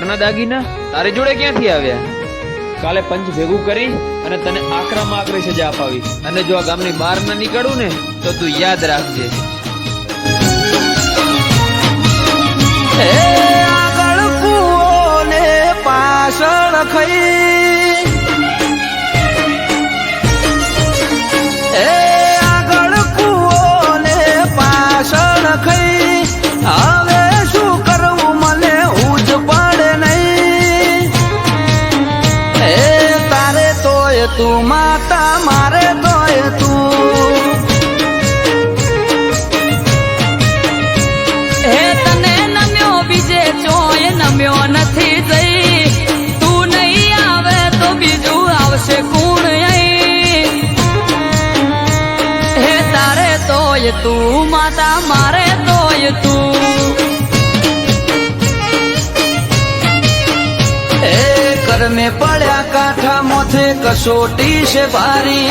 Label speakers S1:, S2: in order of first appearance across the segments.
S1: ઘરના દાગીના? તારી જોડે ક્યાંથી આવ્યા? કાલે પંચ ભેગું કરી અને તને આકરામાં આકરી સજા અપાવી અને જો આ ગામની બહાર ના નીકળું ને તો તું યાદ રાખજે.
S2: તોય તું માતા, મારે તોય તું.
S3: હે તને નમ્યો બીજે ચોય નમ્યો નથી જઈ. તું નહીં આવે તો બીજું આવશે કોણ હે તારે તોય તું માતા, મારે તોય તું.
S2: એ મેં પડ્યા કાંઠા કસોટી છે ભારી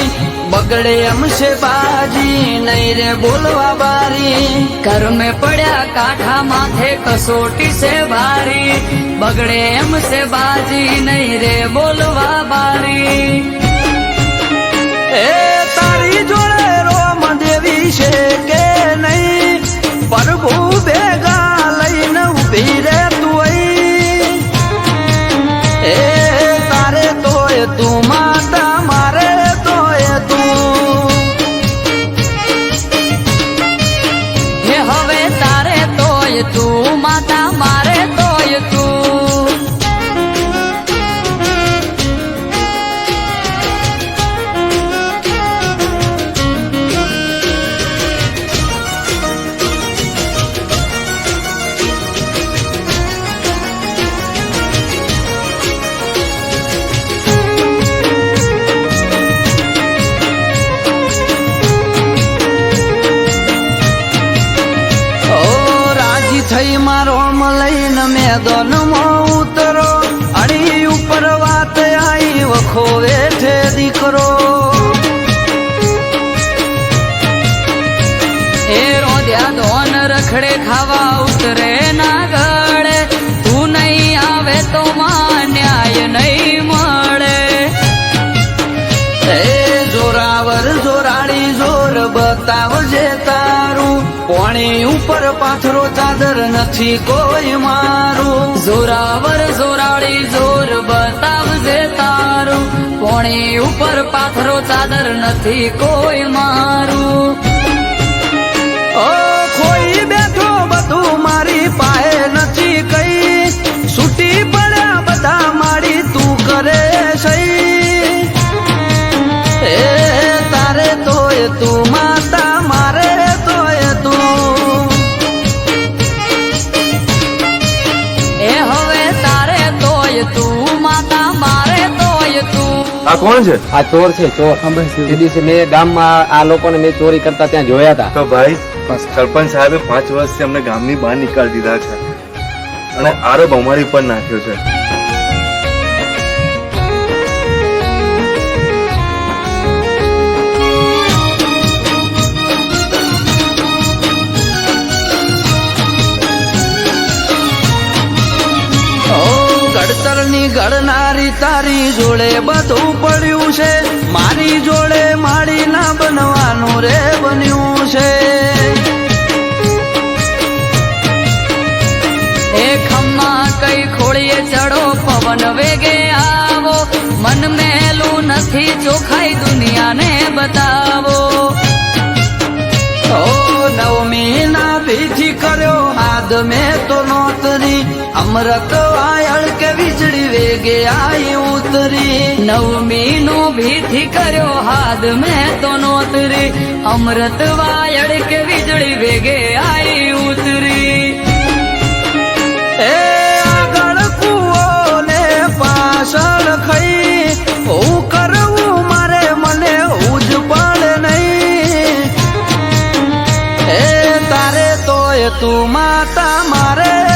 S2: બગડે એમ છે બાજી, નહીં રે બોલવા બારી.
S3: ઘર મેં પડ્યા કાંઠા માથે કસોટી છે ભારી બગડે એમ બાજી, નહીં રે બોલવા બારી.
S2: એ તોય તું થઈ મારો લઈને મેદાનમાં ઉતરો. અડી ઉપર વાત આઈ વખો વેઠે દીકરો.
S3: એ રોધ્યા દોન રખડે ખાવા ઉતરે ના ગળે. તું નહીં આવે તો માં ન્યાય નહીં મળે.
S2: એ જોરાવર જોરાડી જોર બતાવજે પોણી ઉપર પાથરો ચાદર નથી કોઈ મારું.
S3: જોરાવર જોરાળી જોર બતાવજે તારું. પોણી ઉપર પાથરો ચાદર નથી કોઈ મારું.
S4: આ કોણ છે?
S5: આ ચોર છે ચોર. એ દિવસે મેં ગામમાં આ લોકોને મેં ચોરી કરતા ત્યાં જોયા હતા.
S4: તો ભાઈ સરપંચ સાહેબે પાંચ વર્ષથી અમને ગામની બહાર નીકાળી દીધા છે. અને આરોપ અમારી પર નાખ્યો છે.
S2: ઘડતરની ઘડનારી તારી જોડે બધું પડ્યું છે. મારી જોડે માળી ના બનવાનું રે બન્યું છે.
S3: એ ખમ્મા કઈ ખોળીએ ચડો, પવન વેગે આવો. મન મેલું નથી, ચોખાઈ દુનિયાને બતાવો.
S2: નવમી ના કર્યો, હાથ મેં તો નોતરી. અમૃત વાયળ કે વીજળી વેગે આઈ ઉતરી.
S3: નવમી નું લોભીથી કર્યો હાથ મેં તો નોતરી. અમૃત વાયડ કે વીજળી વેગે આઈ ઉતરી.
S2: એ પાછળ ખઈ. હું મારે મને હું જ નહીં. એ તારે તોય તું માતા મારે